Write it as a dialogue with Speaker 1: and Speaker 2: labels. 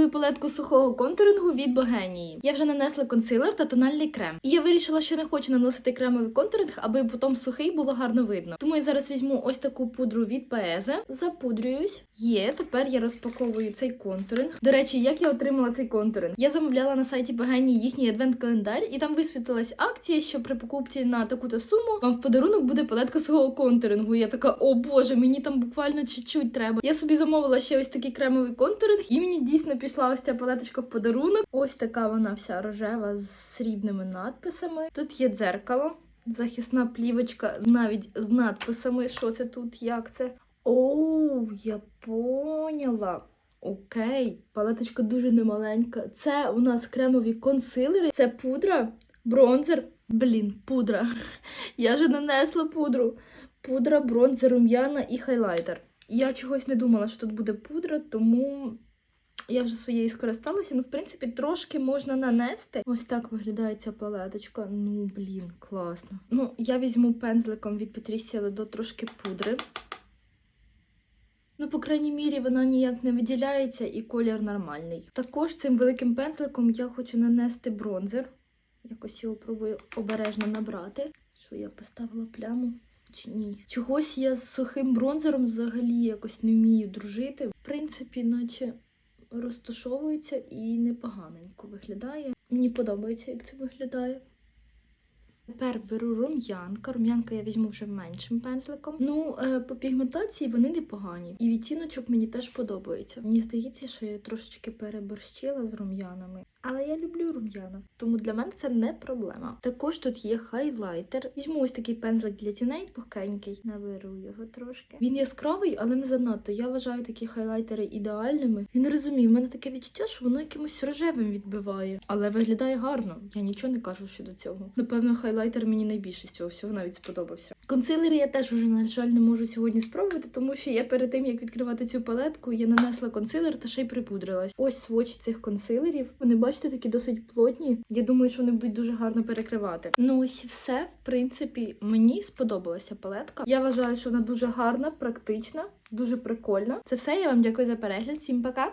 Speaker 1: свою палетку сухого контурингу від Богенії. Я вже нанесла консилер та тональний крем. І я вирішила, що не хочу наносити кремовий контуринг, аби потім сухий було гарно видно. Тому я зараз візьму ось таку пудру від Пезе, запудрююсь. Є, тепер я розпаковую цей контуринг. До речі, як я отримала цей контуринг? Я замовляла на сайті Богенії їхній адвент-календар, і там висвітилась акція, що при покупці на таку-то суму вам в подарунок буде палетка свого контурингу. Я така, о боже, мені там буквально чуть-чуть треба. Я собі замовила ще ось такий кремовий контуринг, і мені дійсно пішла ось ця палеточка в подарунок. Ось така вона вся рожева з срібними надписами. Тут є дзеркало, захисна плівочка навіть з надписами, що це тут, як це. Оу, я поняла. Окей, палеточка дуже немаленька. Це у нас кремові консилери, це пудра, бронзер. Блін, пудра. Я вже нанесла пудру. Пудра, бронзер, рум'яна і хайлайтер. Я чогось не думала, що тут буде пудра, тому я вже своєю скористалася. Ну, в принципі, трошки можна нанести. Ось так виглядає ця палеточка. Ну, блін, класно. Ну, я візьму пензликом від Patricia Ledo трошки пудри. Ну, по крайній мірі, вона ніяк не виділяється і колір нормальний. Також цим великим пензликом я хочу нанести бронзер. Якось його пробую обережно набрати. Що я поставила пляму? Чи ні? Чогось я з сухим бронзером взагалі якось не вмію дружити. В принципі, наче розташовується і непоганенько виглядає. Мені подобається, як це виглядає. Тепер беру рум'янка. Рум'янка я візьму вже меншим пензликом. Ну, е, по пігментації вони непогані. І відтіночок мені теж подобається. Мені здається, що я трошечки переборщила з рум'янами. Але я люблю рум'яна, тому для мене це не проблема. Також тут є хайлайтер. Візьму ось такий пензлик для тіней, пухкенький. Наберу його трошки. Він яскравий, але не занадто. Я вважаю такі хайлайтери ідеальними. Я не розумію, в мене таке відчуття, що воно якимось рожевим відбиває. Але виглядає гарно. Я нічого не кажу щодо цього. Напевно, хайлайтер мені найбільше з цього всього навіть сподобався. Консилери я теж уже, на жаль, не можу сьогодні спробувати, тому що я перед тим як відкривати цю палетку, я нанесла консилер та ще й припудрилась. Ось сводч цих консилерів. Вони бачите, такі досить плотні. Я думаю, що вони будуть дуже гарно перекривати. Ну ось все. В принципі, мені сподобалася палетка. Я вважаю, що вона дуже гарна, практична, дуже прикольна. Це все. Я вам дякую за перегляд. Всім пока!